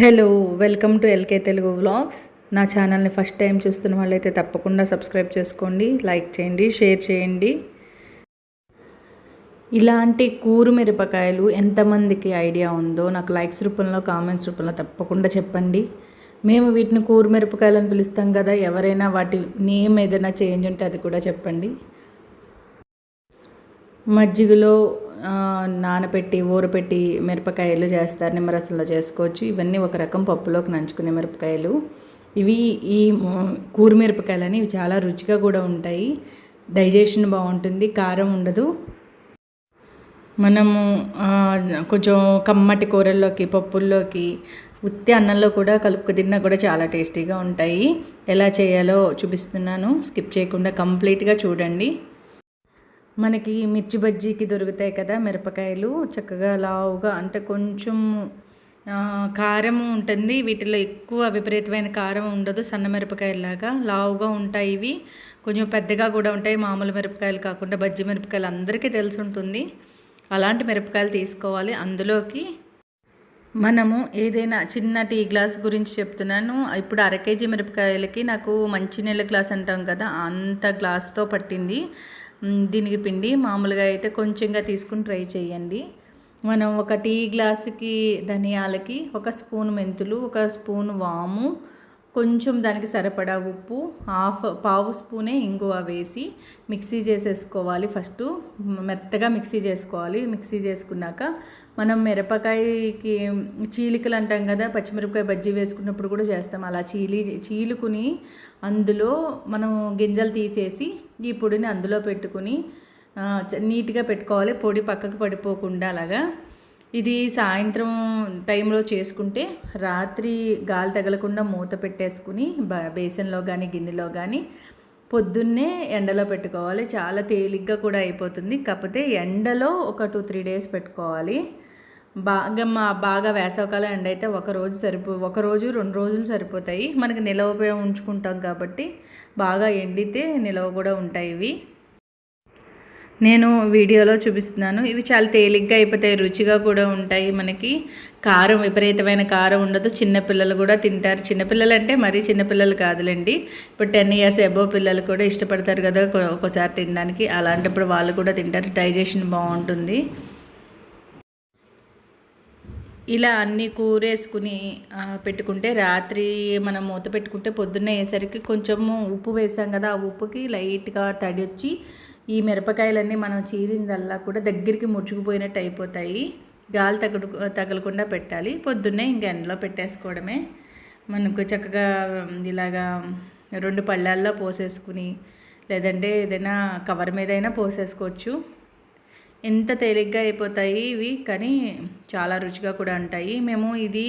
Hello welcome to L K Telugu vlogs. నా ఛానల్ని first time చూస్తున్న వాళ్ళైతే తప్పకుండా సబ్స్క్రైబ్ చేసుకోండి లైక్ చేయండి షేర్ చేయండి. ఇలాంటి కూరు మిరపకాయలు ఎంతమందికి ఐడియా ఉందో నాకు లైక్స్ రూపంలో కామెంట్స్ రూపంలో తప్పకుండా చెప్పండి. మేము వీటిని కూరు మిరపకాయలు అని పిలుస్తాం కదా ఎవరైనా వాటి నేమ్ ఏదైనా చేంజ్ ఉంటే అది కూడా చెప్పండి. మజ్జిగలో నానపెట్టి నానబెట్టి ఊరపెట్టి మిరపకాయలు చేస్తారు నిమ్మరసంలో చేసుకోవచ్చు. ఇవన్నీ ఒక రకం పప్పులోకి నంచుకునే మిరపకాయలు. ఇవి ఈ ము- కూర ఇవి చాలా రుచిగా కూడా ఉంటాయి. డైజెషన్ బాగుంటుంది కారం ఉండదు. మనము కొంచెం కమ్మటి కూరల్లోకి పప్పుల్లోకి ఉత్తి అన్నంలో కూడా కలుపుకు తిన్నా కూడా చాలా టేస్టీగా ఉంటాయి. ఎలా చేయాలో చూపిస్తున్నాను. స్కిప్ చేయకుండా కంప్లీట్గా చూడండి. మనకి మిర్చి బజ్జీకి దొరుకుతాయి కదా మిరపకాయలు. చక్కగా లావుగా అంటే కొంచెం కారం ఉంటుంది. వీటిలో ఎక్కువ విపరీతమైన కారం ఉండదు. సన్న మిరపకాయలాగా లావుగా ఉంటాయి ఇవి. కొంచెం పెద్దగా కూడా ఉంటాయి. మామూలు మిరపకాయలు కాకుండా బజ్జి మిరపకాయలు అందరికీ తెలిసి ఉంటుంది. అలాంటి మిరపకాయలు తీసుకోవాలి. అందులోకి మనము ఏదైనా చిన్న టీ గ్లాస్ గురించి చెప్తున్నాను. ఇప్పుడు అర కేజీ మిరపకాయలకి నాకు మంచినీళ్ళ గ్లాస్ అంటాం కదా అంత గ్లాస్తో పట్టింది. దీనికి పిండి మామూలుగా అయితే కొంచెంగా తీసుకుని ట్రై చేయండి. మనం ఒక టీ గ్లాసుకి ధనియాలకి ఒక స్పూన్ మెంతులు ఒక స్పూన్ వాము కొంచెం దానికి సరిపడా ఉప్పు హాఫ్ పావు స్పూనే ఇంగువ వేసి మిక్సీ చేసేసుకోవాలి. ఫస్ట్ మెత్తగా మిక్సీ చేసుకోవాలి. మిక్సీ చేసుకున్నాక మనం మిరపకాయకి చీలికలు అంటాం కదా పచ్చిమిరపకాయ బజ్జీ వేసుకున్నప్పుడు కూడా చేస్తాం. అలా చీలి చీలుకుని అందులో మనం గింజలు తీసేసి ఈ పొడిని అందులో పెట్టుకుని నీట్గా పెట్టుకోవాలి. పొడి పక్కకు పడిపోకుండా అలాగా. ఇది సాయంత్రం టైంలో చేసుకుంటే రాత్రి గాలి తగలకుండా మూత పెట్టేసుకుని బ బేసన్లో కానీ గిన్నెలో కానీ పొద్దున్నే ఎండలో పెట్టుకోవాలి. చాలా తేలిగ్గా కూడా అయిపోతుంది. కాకపోతే ఎండలో ఒక టూ త్రీ డేస్ పెట్టుకోవాలి. బాగా మా బాగా వేసవకాలం ఎండ అయితే ఒక రోజు సరిపో ఒక రోజు రెండు రోజులు సరిపోతాయి. మనకి నిలవ ఉంచుకుంటాం కాబట్టి బాగా ఎండితే నిలవ కూడా ఉంటాయి ఇవి. నేను వీడియోలో చూపిస్తున్నాను. ఇవి చాలా తేలిగ్గా అయిపోతాయి రుచిగా కూడా ఉంటాయి మనకి. కారం విపరీతమైన కారం ఉండదు. చిన్నపిల్లలు కూడా తింటారు. చిన్నపిల్లలు అంటే మరీ చిన్నపిల్లలు కాదులేండి. ఇప్పుడు టెన్ ఇయర్స్ ఎబో పిల్లలు కూడా ఇష్టపడతారు కదా ఒక్కోసారి తినడానికి. అలాంటప్పుడు వాళ్ళు కూడా తింటారు. డైజెషన్ బాగుంటుంది. ఇలా అన్నీ కూరేసుకుని పెట్టుకుంటే రాత్రి మనం మూత పెట్టుకుంటే పొద్దున్న వేసరికి కొంచెము ఉప్పు వేసాం కదా ఆ ఉప్పుకి లైట్గా తడి వచ్చి ఈ మిరపకాయలన్నీ మనం చీరిందల్లా కూడా దగ్గరికి ముడుచుకుపోయినట్టు అయిపోతాయి. గాలి తగడు తగలకుండా పెట్టాలి. పొద్దున్నే ఇంక ఎండలో పెట్టేసుకోవడమే. మనకు చక్కగా ఇలాగా రెండు పళ్ళాల్లో పోసేసుకుని లేదంటే ఏదైనా కవర్ మీద అయినా పోసేసుకోవచ్చు. ఎంత తేలిగ్గా అయిపోతాయి ఇవి కానీ చాలా రుచిగా కూడా ఉంటాయి. మేము ఇది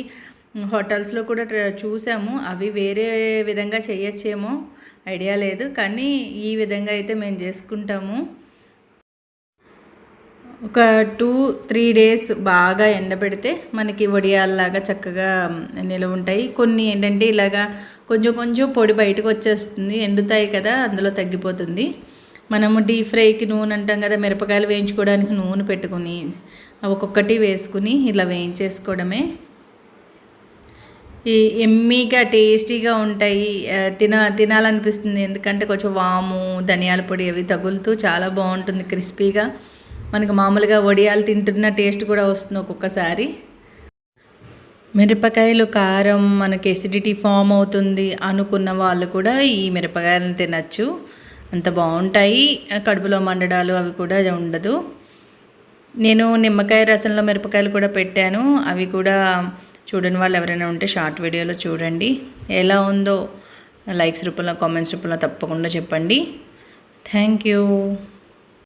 హోటల్స్లో కూడా చూసాము. అవి వేరే విధంగా చేయొచ్చేమో ఐడియా లేదు కానీ ఈ విధంగా అయితే మేము చేసుకుంటాము. ఒక టూ త్రీ డేస్ బాగా ఎండబెడితే మనకి వడియాల్లాగా చక్కగా నిలవ ఉంటాయి. కొన్ని ఏంటంటే ఇలాగా కొంచెం కొంచెం పొడి బయటకు వచ్చేస్తుంది ఎండుతాయి కదా అందులో తగ్గిపోతుంది. మనము డీప్ ఫ్రైకి నూనె అంటాం కదా మిరపకాయలు వేయించుకోవడానికి నూనె పెట్టుకుని ఒక్కొక్కటి వేసుకుని ఇలా వేయించేసుకోవడమే. ఈ ఎమ్మీగా టేస్టీగా ఉంటాయి. తిన తినాలనిపిస్తుంది. ఎందుకంటే కొంచెం వాము ధనియాల పొడి అవి తగులుతూ చాలా బాగుంటుంది క్రిస్పీగా. మనకు మామూలుగా వడియాలు తింటున్న టేస్ట్ కూడా వస్తుంది ఒక్కొక్కసారి. మిరపకాయలు కారం మనకి ఎసిడిటీ ఫామ్ అవుతుంది అనుకున్న వాళ్ళు కూడా ఈ మిరపకాయలను తినచ్చు. అంత బాగుంటాయి. కడుపులో మండడాలు అవి కూడా ఉండదు. నేను నిమ్మకాయ రసంలో మిరపకాయలు కూడా పెట్టాను. అవి కూడా చూడని వాళ్ళు ఎవరైనా ఉంటే షార్ట్ వీడియోలో చూడండి. ఎలా ఉందో లైక్స్ రూపంలో కామెంట్స్ రూపంలో తప్పకుండా చెప్పండి. Thank you